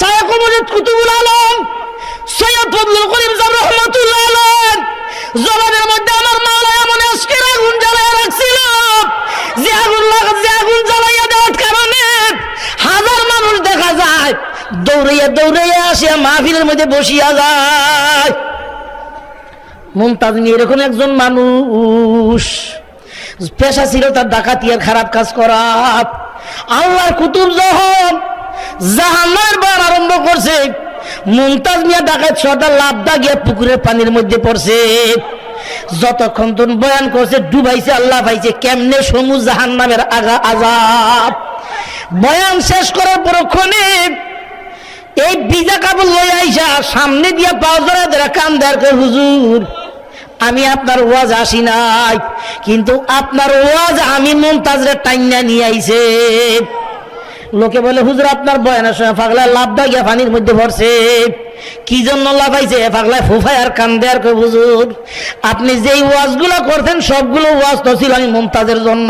সৈয়দ কুতুবুল আলম, সৈয়দ ফজলুল করিম সাহেব রহমতুল্লাহ আলম জবানের মধ্যে আমার মাওলা এমন আজকের আগুন জ্বালাইয়া রাখছিল যে আগুন যে আগুন জ্বালাইয়া দেওয়ার কারণে হাজার মানুষ দেখা যায়, দৌড়াইয়া দৌড়াইয়া আসিয়া মাহফিলের মধ্যে বসিয়া যায়। মুমতাজ এরকম একজন মানুষ। পেশা ছিল তার ডাকাতি আর খারাপ কাজ করা। আল্লাহর কুতুব যখন জাহান্নার বার আরম্ভ করছে। মুমতাজ মিয়া ডাকাত সর্দার লাভদা গিয়ে পুকুরের পানির মধ্যে পড়ছে। যতক্ষণ তখন বয়ান করছে, ডুবাইছে, আল্লাহ পাইছে কেমনে সমু জাহান নামের আগা আজাব? বয়ান শেষ করার পরক্ষণে এই বিজা কাপড় লই আইসা সামনে দিয়া পাও ধরে কান দেয়ার হুজুর, আমি আপনার ওয়াজ আসি নাই, কিন্তু আপনার ওয়াজ আমি মমতাজরে টাইনা নিয়ে আইছে। লোকে বলে, হুজুর, আপনার বয়ানের সময় ফাগলায় লাভ দা গিয়া পানির মধ্যে ভরছে। কি জন্য লাভ পাগলায় ফুফায় আর কান দেয়ার করে হুজুর, আপনি যেই ওয়াজগুলো করতেন, সবগুলো ওয়াজ তো ছিল আমি মমতাজের জন্য।